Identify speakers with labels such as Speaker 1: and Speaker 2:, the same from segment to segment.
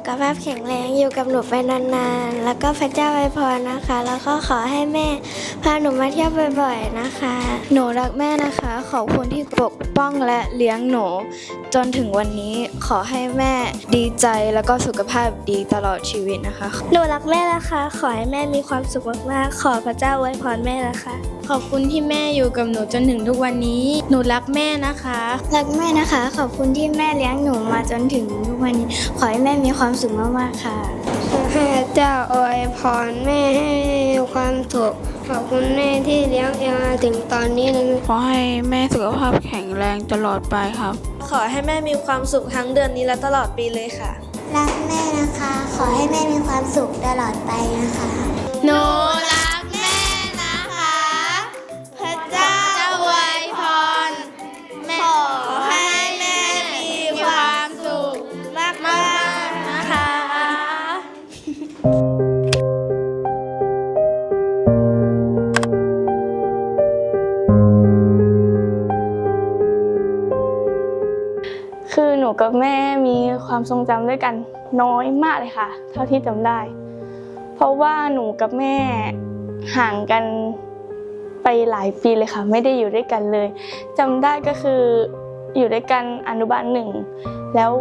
Speaker 1: สุขภาพแข็งแรงอยู่กับหนูไปนานๆ แล้วก็พระเจ้าไวยพรนะคะ แล้วก็ขอให้แม่พาหนูมาเที่ยวบ่อยๆนะคะ
Speaker 2: หนูรักแม่นะคะ ขอบคุณที่ปกป้องและเลี้ยงหนู จนถึงวันนี้ขอให้แม่ดีใจแล้วก็สุขภาพดีตลอดชีวิตนะคะ
Speaker 1: หนูรักแม่นะคะ ขอให้แม่มีความสุขมากๆขอพระเจ้าอวยพรแม่นะคะ
Speaker 3: ขอบคุณที่แม่อยู่กับหนูจนถึงทุกวันนี้ หนูรักแม่นะคะ
Speaker 1: รักแม่นะคะ ขอบคุณที่แม่เลี้ยงหนูมาจนถึงทุกวันนี้ ขอให้แม่มีความสุขมากๆค่ะ
Speaker 4: ให้เจ้าอวยพรแม่ให้มีความสุขขอบคุณแม่ที่เลี้ยงเอวมาถึงตอนนี้เลย
Speaker 5: ขอให้แม่สุขภาพแข็งแรงตลอดไปครับ
Speaker 6: ขอให้แม่มีความสุขทั้งเดือนนี้และตลอดปีเลยค่ะ
Speaker 1: รักแม่นะคะ ขอให้แม่มีความสุขตลอดไปนะคะ
Speaker 3: หนูรั กั
Speaker 7: บแม่มีความทรงจำด้วยกันน้อยมากเลยค่ะ เท่าที่จำได้ เพราะว่าหนูกับแม่ห่างกันไปหลายปีเลยค่ะ ไม่ได้อยู่ด้วยกันเลยจำได้ก็คืออยู่ด้วยกันอนุบาลหนึ่งแล้ว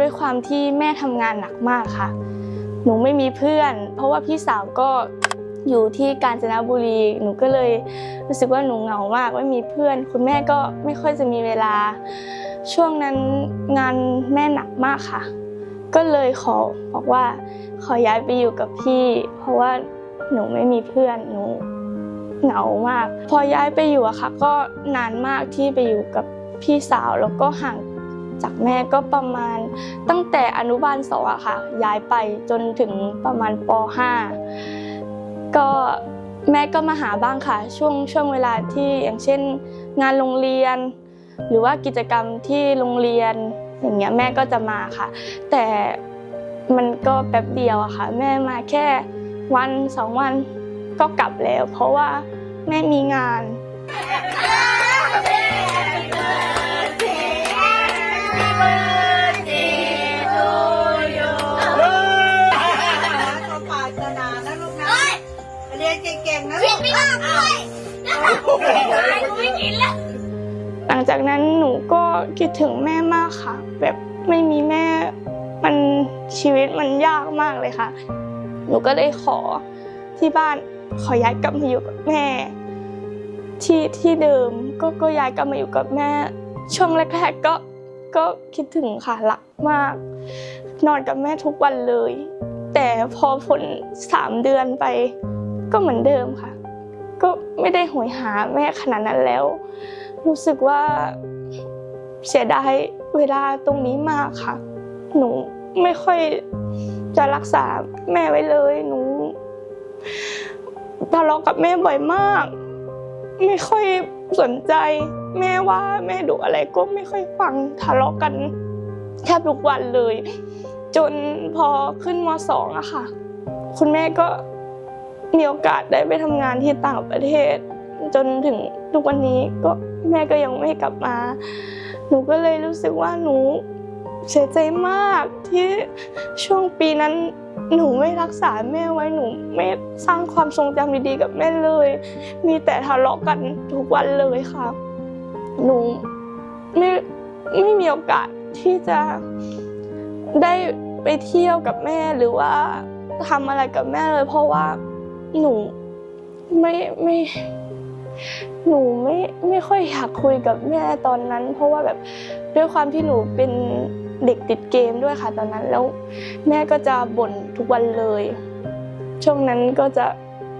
Speaker 7: ด้วยความที่แม่ทำงานหนักมากค่ะ หนูไม่มีเพื่อน เพราะว่าพี่สาวก็อยู่ที่กาญจนบุรี หนูก็เลยรู้สึกว่าหนูเหงามากไม่มีเพื่อน คุณแม่ก็ไม่ค่อยจะมีเวลา ช่วงนั้นงานแม่หนักมากค่ะ ก็เลยขอบอกว่า ขอย้ายไปอยู่กับพี่ เพราะว่าหนูไม่มีเพื่อนหนูเหงามาก พอย้ายไปอยู่อะค่ะ ก็นานมากที่ไปอยู่กับพี่สาวแล้วก็ห่างจากแม่ก็ประมาณตั้งแต่อนุบาลสองอะค่ะ ย้ายไปจนถึงประมาณป .5 ก็แม่ก็มาหาบ้างค่ะ ช่วงช่วงเวลาที่อย่างเช่น งานโรงเรียน หรือว่ากิจกรรมที่โรงเรียนอย่างเงี้ยแม่ก็จะมาค่ะ แต่มันก็แป๊บเดียวอะค่ะ แม่มาแค่วันสองวันก็กลับแล้ว เพราะว่าแม่มีงาน จากนั้นหนูก็คิดถึงแม่มากค่ะ แบบไม่มีแม่มันชีวิตมันยากมากเลยค่ะ หนูก็ได้ขอที่บ้านขอย้ายกลับมาอยู่กับแม่ ที่ที่เดิมก็ก็ย้ายกลับมาอยู่กับแม่ ช่วงแรกๆก็ก็คิดถึงค่ะรักมาก นอนกับแม่ทุกวันเลย แต่พอผลสามเดือนไป ก็เหมือนเดิมค่ะ ก็ไม่ได้โหยหาแม่ขนาดนั้นแล้ว รู้สึกว่าเสียดายเวลาตรงนี้มากค่ะ หนูไม่ค่อยจะรักษาแม่ไว้เลย หนูทะเลาะกับแม่บ่อยมาก ไม่ค่อยสนใจ แม่ว่าแม่ดุอะไรก็ไม่ค่อยฟังทะเลาะกันแทบทุกวันเลย จนพอขึ้นมสองอะค่ะ คุณแม่ก็มีโอกาสได้ไปทำงานที่ต่างประเทศ จนถึงทุกวันนี้ก็ แม่ก็ยังไม่กลับมา หนูก็เลยรู้สึกว่าหนูเสียใจมากที่ช่วงปีนั้นหนูไม่รักษาแม่ไว้หนูไม่สร้างความทรงจำดีๆกับแม่เลย มีแต่ทะเลาะกันทุกวันเลยค่ะ หนูไม่ไม่มีโอกาสที่จะได้ไปเที่ยวกับแม่หรือว่าทำอะไรกับแม่เลย เพราะว่าหนูไม่ไม่ หนูไม่ไม่ค่อยอยากคุยกับแม่ตอนนั้น เพราะว่าแบบด้วยความที่หนูเป็นเด็กติดเกมด้วยค่ะตอนนั้นแล้วแม่ก็จะบ่นทุกวันเลย ช่วงนั้นก็จะ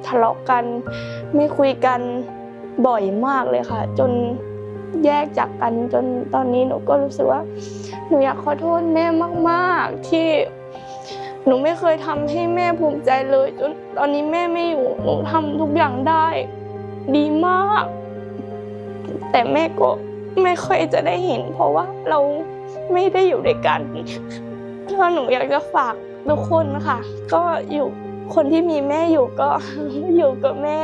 Speaker 7: ทะเลาะกัน ไม่คุยกันบ่อยมากเลยค่ะ จนแยกจากกันจนตอนนี้หนูก็รู้สึกว่า หนูอยากขอโทษแม่มากๆ ที่หนูไม่เคยทำให้แม่ภูมิใจเลย จนตอนนี้แม่ไม่อยู่หนูทำทุกอย่างได้ ดีมาก แต่แม่ก็ไม่ค่อยจะได้เห็น เพราะว่าเราไม่ได้อยู่ด้วยกันถ้าหนูอยากจะฝากทุกคนนะคะก็อยู่คนที่มีแม่อยู่ก็อยู่กับแม่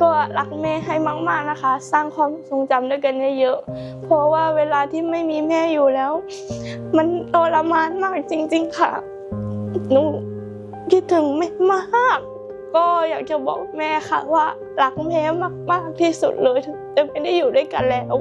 Speaker 7: ก็รักแม่ให้มาก ๆนะคะ สร้างความทรงจำด้วยกันเยอะๆเพราะว่าเวลาที่ไม่มีแม่อยู่แล้ว มันทรมานมากจริง ๆ ค่ะหนูคิดถึงแม่มาก ก็อยากจะบอกแม่ค่ะว่ารักแม่มากๆที่สุดเลยถึงจะไม่ได้อยู่ด้วยกันแล้ว